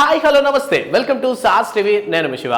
Hi hello నమస్తే. Welcome to sauce TV. నేను శివ.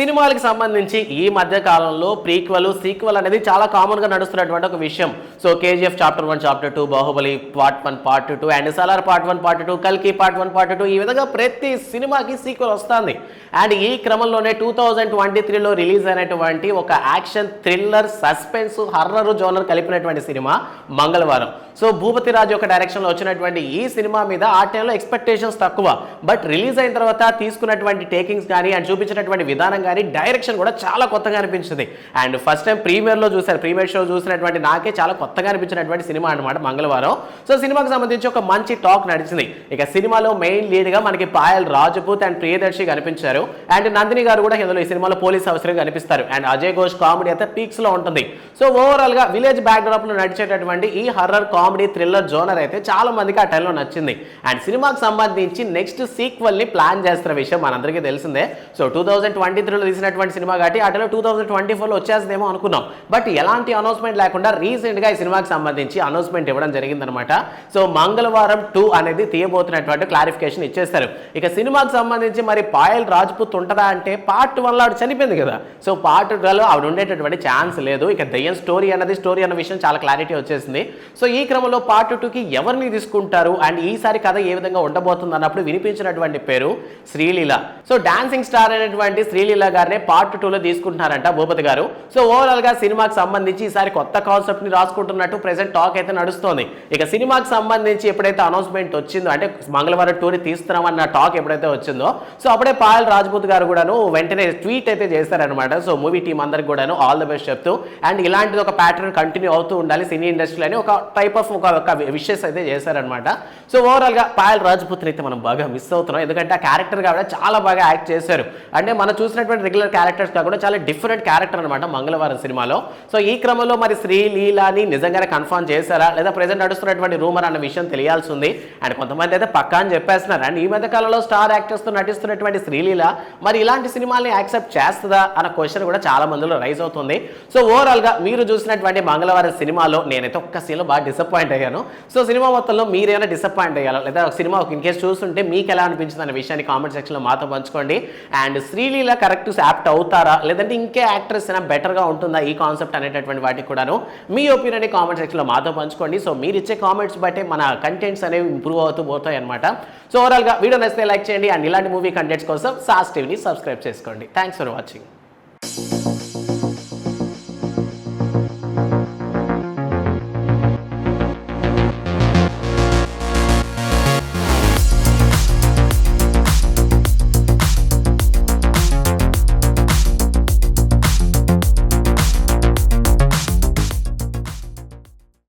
సినిమాలకు సంబంధించి ఈ మధ్య కాలంలో ప్రీక్వెల్ సీక్వెల్ అనేది చాలా కామన్గా నడుస్తున్నటువంటి ఒక విషయం. So KGF chapter one chapter two Baahubali part one part two and Salaar part one part two కల్కి పార్ట్ వన్ పార్ట్ టూ ఈ విధంగా ప్రతి సినిమాకి సీక్వెల్ వస్తుంది. అండ్ ఈ క్రమంలోనే టూ థౌజండ్ ట్వంటీ త్రీలో రిలీజ్ అయినటువంటి ఒక action thriller suspense horror genre కలిపినటువంటి సినిమా మంగళవారం. సో భూపతి రాజు యొక్క డైరెక్షన్లో వచ్చినటువంటి ఈ సినిమా మీద ఆ టైంలో ఎక్స్పెక్టేషన్స్ తక్కువ. బట్ రిలీజ్ అయిన తర్వాత తీసుకున్నటువంటి టేకింగ్స్ కానీ అండ్ చూపించినటువంటి విధానం కానీ డైరెక్షన్ కూడా చాలా కొత్తగా అనిపించింది. అండ్ ఫస్ట్ టైం ప్రీమియర్లో చూశారు ప్రీమియర్ షో చూసినటువంటి నాకే చాలా కొత్తగా అనిపించినటువంటి సినిమా అనమాట మంగళవారం. సో సినిమాకి సంబంధించి ఒక మంచి టాక్ నడిచింది. ఇక సినిమాలో మెయిన్ లీడ్గా మనకి పాయల్ రాజపూత్ అండ్ ప్రియదర్శి కనిపించారు. అండ్ నందిని గారు కూడా ఇందులో ఈ సినిమాలో పోలీస్ అవసరం కనిపిస్తారు. అండ్ అజయ్ ఘోష్ కామెడీ అయితే పీక్స్లో ఉంటుంది. సో ఓవరాల్గా విలేజ్ బ్యాక్డ్రాప్లో నడిచేటటువంటి ఈ హర్రర్ కామెడీ థ్రిల్లర్ జోనర్ అయితే చాలా మందికి ఆ టైంలో నచ్చింది. అండ్ సినిమాకి సంబంధించి నెక్స్ట్ సీక్వెల్ని ప్లాన్ చేస్తున్న విషయం మనందరికీ తెలిసిందే. సో టూ థౌసండ్ ట్వంటీ త్రీలో తీసినటువంటి సినిమా కాబట్టి అటలో టూ థౌసండ్ ట్వంటీ ఫోర్లో వచ్చేస్తుందేమో అనుకున్నాం. బట్ ఎలాంటి అనౌన్స్మెంట్ లేకుండా రీసెంట్గా ఈ సినిమాకి సంబంధించి అనౌన్స్మెంట్ ఇవ్వడం జరిగిందనమాట. సో మంగళవారం టూ అనేది తీయబోతున్నటువంటి క్లారిఫికేషన్ ఇచ్చేస్తారు. ఇక సినిమాకి సంబంధించి మరి పాయల్ రాజ్పుత్ ఉంటుందా అంటే పార్ట్ వన్లో ఆవిడ చనిపోయింది కదా. సో పార్ట్ టూలో ఆవిడ ఉండేటటువంటి ఛాన్స్ లేదు. ఇక దయ్యం స్టోరీ అనేది స్టోరీ అన్న విషయం చాలా క్లారిటీ వచ్చేసింది. సో ఈ క్రమంలో పార్ట్ టూకి ఎవరిని తీసుకుంటారు? అండ్ ఈసారి కథ ఏ విధంగా ఉండబోతుంది? అన్నప్పుడు వినిపించినటువంటి పేరు శ్రీలీల. సో డాన్సింగ్ స్టార్ అనేటువంటి శ్రీలీల గారినే పార్ట్ టూలో తీసుకుంటున్నారంట భూపతి గారు. సో ఓవరాల్గా సినిమాకి సంబంధించి ఈసారి కొత్త కాన్సెప్ట్ని రాసుకుంటున్నట్టు ప్రెసెంట్ టాక్ అయితే నడుస్తోంది. ఇక సినిమాకి సంబంధించి ఎప్పుడైతే అనౌన్స్మెంట్ వచ్చిందో అంటే మంగళవారం టూర్ తీస్తున్నామన్న టాక్ ఎప్పుడైతే వచ్చిందో సో అప్పుడే పాయల్ రాజ్పూత్ గారు కూడాను వెంటనే ట్వీట్ అయితే చేశారనమాట సో మూవీ టీం అందరికి కూడాను ఆల్ ద బెస్ట్ చెప్తూ అండ్ ఇలాంటిది ఒక ప్యాటర్న్ కంటిన్యూ అవుతూ ఉండాలి సినీ ఇండస్ట్రీలో అని ఒక టైప్ ఆఫ్ ఒక విషయస్ విషెస్ అయితే చేశారనమాట సో ఓవరాల్గా పాయల్ రాజ్పూత్ని అయితే మనం బాగా మిస్ అవుతున్నాం. ఎందుకంటే ఆ క్యారెక్టర్ కాబట్టి చాలా బాగా యాక్ట్ చేశారు. అంటే మనం చూసినటువంటి రెగ్యులర్ క్యారెక్టర్స్ కాకుండా చాలా డిఫరెంట్ క్యారెక్టర్ అనమాట మంగళవారం సినిమాలో. సో ఈ క్రమంలో మరి శ్రీ లీలాని నిజంగానే కన్ఫర్మ్ చేశారా? లేదా ప్రజెంట్ నడుస్తున్నటువంటి రూమర్ అన్న విషయం తెలియాల్సి ఉంది అండ్ కొంతమంది అయితే పక్కా అని చెప్పేస్తున్నారు. అండ్ ఈ మధ్య కాలంలో స్టార్ యాక్టర్స్తో నటిస్తున్నటువంటి శ్రీలీల మరి ఇలాంటి సినిమాల్ని యాక్సెప్ట్ చేస్తుందా అన్న క్వశ్చన్ కూడా చాలా మందిలో రైజ్ అవుతుంది. సో ఓవరాల్గా మీరు చూసినటువంటి మంగళవారం సినిమాలో నేనైతే ఒక్క సీన్లో బాగా డిసప్పాయింట్ అయ్యాను. సో సినిమా మొత్తంలో మీరేమైనా డిసప్పాయింట్ అయ్యారా లేదా సినిమా ఇన్ కేసు చూస్తుంటే మీకు ఎలా అనిపించింది అనే విషయాన్ని కామెంట్ సెక్షన్లో మాతో పంచుకోండి. అండ్ శ్రీలీల కరెక్ట్ యాప్ట్ అవుతారా? లేదంటే ఇంకే యాక్ట్రెస్ అయినా బెటర్గా ఉంటుందా ఈ కాన్సెప్ట్ అనేటటువంటి వాటికి కూడాను? మీ ఒపీనియన్ కామెంట్ సెక్షన్లో మాతో పంచుకోండి. సో మీరు ఇచ్చే కామెంట్స్ బట్టే మన కంటెంట్స్ అనేవి ఇంప్రూవ్ అవుతూ పోతాయి అనమాట సో ఓవరాల్గా వీడియో నచ్చితే లైక్ చేయండి. అండ్ ఇలాంటి మూవీ కంటెంట్స్ కోసం సాస్ టీవీని సబ్స్క్రైబ్ చేసుకోండి. Thanks for watching.